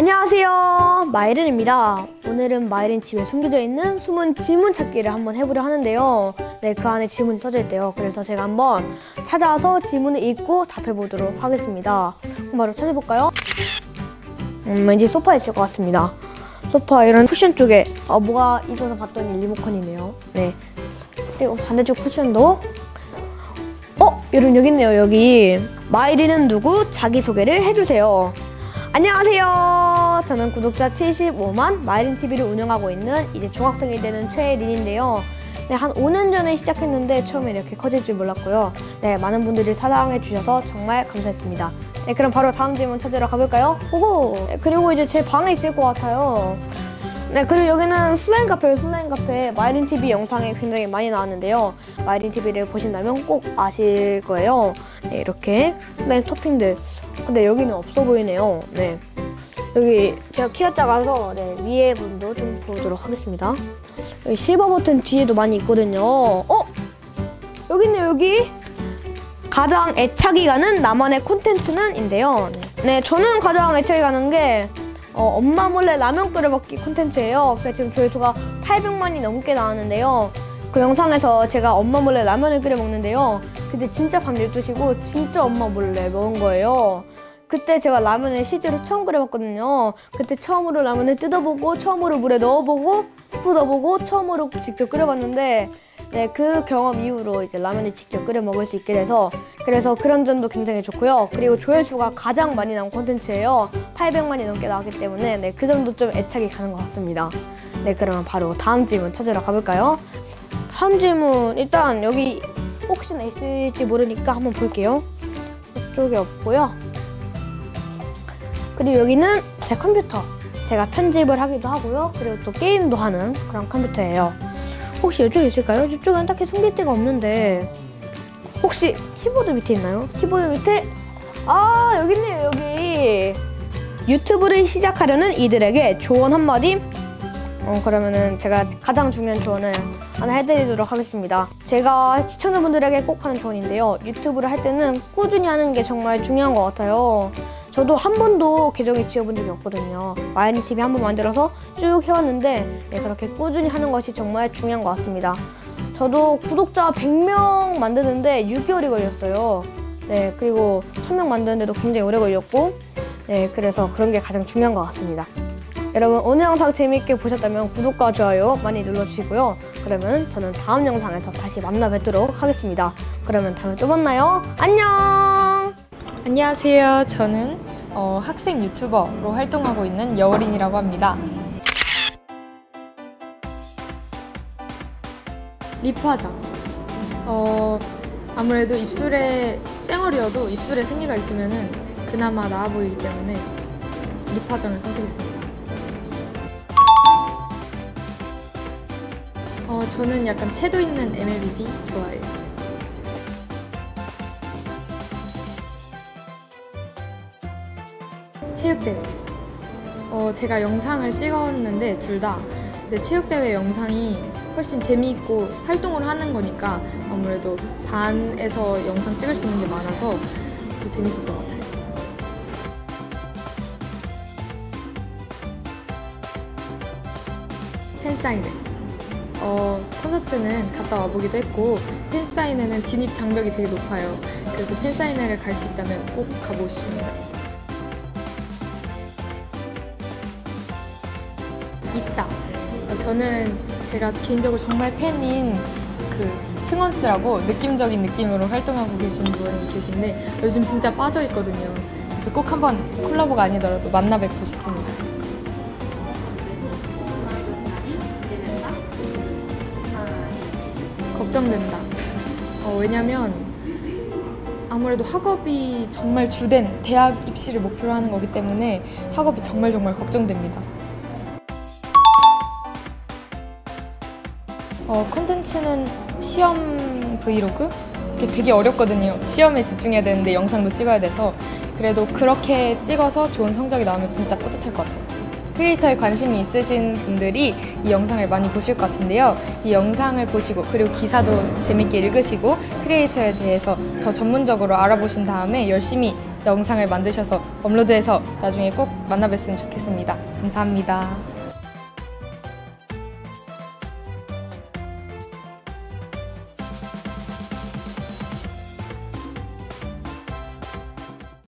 안녕하세요. 마이른입니다. 오늘은 마이른 집에 숨겨져 있는 숨은 질문 찾기를 한번 해보려 하는데요. 네그 안에 질문이 써져 있대요. 그래서 제가 한번 찾아서 질문을 읽고 답해 보도록 하겠습니다. 그럼 바로 찾아볼까요? 음, 왠지 소파에 있을 것 같습니다. 소파 이런 쿠션 쪽에 어, 뭐가 있어서 봤더니 리모컨이네요. 네. 그리고 반대쪽 쿠션도? 어? 여러분 여기 있네요 여기. 마이린은 누구? 자기소개를 해주세요. 안녕하세요. 저는 구독자 75만 마이린 TV를 운영하고 있는 이제 중학생이 되는 최린인데요. 네, 한 5년 전에 시작했는데 처음에 이렇게 커질 줄 몰랐고요. 네, 많은 분들이 사랑해 주셔서 정말 감사했습니다. 네, 그럼 바로 다음 질문 찾으러 가볼까요? 고고! 네, 그리고 이제 제 방에 있을 것 같아요. 네, 그리고 여기는 슬라임 카페예요, 슬라임 카페. 마이린 TV 영상에 굉장히 많이 나왔는데요. 마이린 TV를 보신다면 꼭 아실 거예요. 네, 이렇게 슬라임 토핑들. 근데 여기는 없어 보이네요. 네. 여기 제가 키가 작아서 네, 위에 분도 좀 보도록 하겠습니다. 여기 실버 버튼 뒤에도 많이 있거든요. 어? 여기 있네요, 여기. 가장 애착이 가는 나만의 콘텐츠는 인데요. 네. 네, 저는 가장 애착이 가는 게 어, 엄마 몰래 라면 끓여 먹기 콘텐츠예요. 그래서 지금 조회수가 800만이 넘게 나왔는데요. 그 영상에서 제가 엄마 몰래 라면을 끓여 먹는데요. 근데 진짜 밤 12시고 진짜 엄마 몰래 먹은 거예요. 그때 제가 라면을 실제로 처음 끓여 먹거든요. 그때 처음으로 라면을 뜯어보고 처음으로 물에 넣어보고 스프 넣어보고 처음으로 직접 끓여봤는데 네, 그 경험 이후로 이제 라면을 직접 끓여 먹을 수 있게 돼서 그래서 그런 점도 굉장히 좋고요. 그리고 조회수가 가장 많이 나온 콘텐츠예요. 800만이 넘게 나왔기 때문에 네, 그 점도 좀 애착이 가는 것 같습니다. 네, 그러면 바로 다음 질문 찾으러 가볼까요? 다음 질문 일단 여기 혹시나 있을지 모르니까 한번 볼게요. 이쪽에 없고요. 그리고 여기는 제 컴퓨터. 제가 편집을 하기도 하고요. 그리고 또 게임도 하는 그런 컴퓨터예요. 혹시 이쪽에 있을까요? 이쪽엔 딱히 숨길 데가 없는데 혹시 키보드 밑에 있나요? 키보드 밑에 아 여기 있네요 여기 유튜브를 시작하려는 이들에게 조언 한마디 어, 그러면은 제가 가장 중요한 조언을 하나 해드리도록 하겠습니다. 제가 시청자분들에게 꼭 하는 조언인데요. 유튜브를 할 때는 꾸준히 하는 게 정말 중요한 것 같아요. 저도 한 번도 계정을 지어본 적이 없거든요. 마이니 TV 한 번 만들어서 쭉 해왔는데 네, 그렇게 꾸준히 하는 것이 정말 중요한 것 같습니다. 저도 구독자 100명 만드는데 6개월이 걸렸어요. 네, 그리고 1000명 만드는데도 굉장히 오래 걸렸고 네, 그래서 그런 게 가장 중요한 것 같습니다. 여러분 오늘 영상 재미있게 보셨다면 구독과 좋아요 많이 눌러주시고요. 그러면 저는 다음 영상에서 다시 만나 뵙도록 하겠습니다. 그러면 다음에 또 만나요. 안녕! 안녕하세요. 저는 어, 학생 유튜버로 활동하고 있는 여울인이라고 합니다. 리프하자. 어, 아무래도 입술에 쌩얼이어도 입술에 생기가 있으면 은 그나마 나아 보이기 때문에 립 화장을 선택했습니다. 어, 저는 약간 채도 있는 MLBB 좋아해요. 체육대회. 어, 제가 영상을 찍었는데 둘 다. 체육대회 영상이 훨씬 재미있고 활동을 하는 거니까 아무래도 반에서 영상 찍을 수 있는 게 많아서 더 재밌었던 것 같아요. 팬사인회. 어, 콘서트는 갔다 와보기도 했고 팬사인회는 진입 장벽이 되게 높아요. 그래서 팬사인회를 갈 수 있다면 꼭 가보고 싶습니다. 어, 저는 제가 개인적으로 정말 팬인 그 승원스라고 느낌적인 느낌으로 활동하고 계신 분이 계신데 요즘 진짜 빠져 있거든요. 그래서 꼭 한번 콜라보가 아니더라도 만나 뵙고 싶습니다. 걱정된다. 어, 왜냐면 아무래도 학업이 정말 주된 대학 입시를 목표로 하는 거기 때문에 학업이 정말 정말 걱정됩니다. 어, 콘텐츠는 시험 브이로그? 되게 어렵거든요. 시험에 집중해야 되는데 영상도 찍어야 돼서 그래도 그렇게 찍어서 좋은 성적이 나오면 진짜 뿌듯할 것 같아요. 크리에이터에 관심이 있으신 분들이 이 영상을 많이 보실 것 같은데요. 이 영상을 보시고 그리고 기사도 재밌게 읽으시고 크리에이터에 대해서 더 전문적으로 알아보신 다음에 열심히 영상을 만드셔서 업로드해서 나중에 꼭 만나뵀으면 좋겠습니다. 감사합니다.